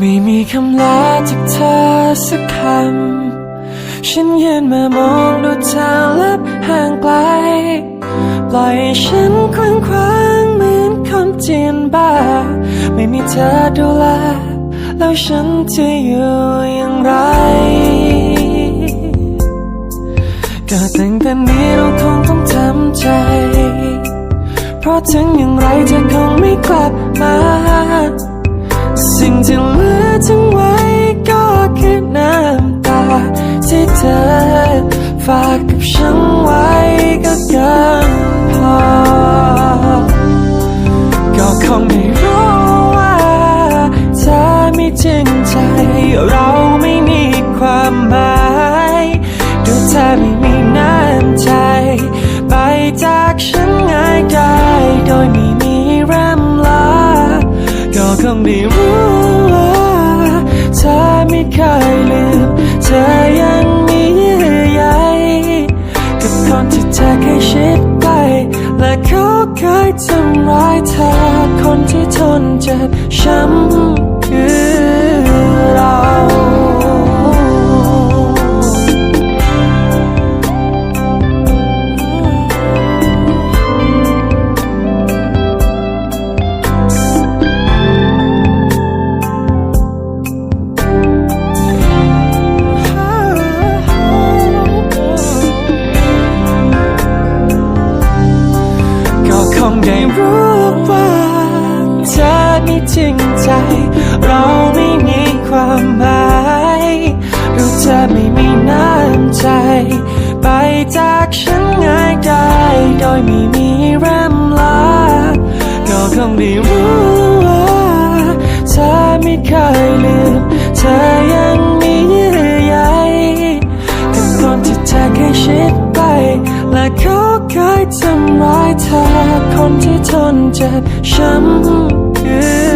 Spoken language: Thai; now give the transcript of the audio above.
ไม่มีคำลาจากเธอสักคำ ฉันยืนมามองดูเธอลับห่างไกล ปล่อยฉันคว้างคว้างเหมือนคนจีนบ้า ไม่มีเธอดูแล แล้วฉันจะอยู่อย่างไรก็ตั้งแต่นี้เราคงต้องทำใจ เพราะถึงอย่างไรเธอคงไม่กลับมา ที่เหลือทิ้งไว้ก็คือน้ำตาที่เธอฝากกับฉันไว้ก็เกินพอ ก็คงไม่รู้ว่าเธอไม่จริงใจ เราไม่มีความหมายดูเธอไม่มีน้ำใจ ไปจากฉันง่ายได้โดยไม่มีรำลาก็คงได้รู้ เคยลืม เธอยังมีเยื่อใยกับคนที่เธอเคยชิดไป และเขาเคยทำร้ายเธอคนที่ทนเจ็บช้ำ รู้ว่าเธอไม่จริงใจ เราไม่มีความหมายเราเธอไม่มีน้ำใจ ไปจากฉันง่ายได้ โดยไม่มีร่ำลาก็คงได้รู้ว่าเธอไม่เคยลืมเธอยังมีเยื่อใยกับคนที่เธอเคยชิด และเขาเคยทำร้ายเธอคนที่ทนเจ็บช้ำคือ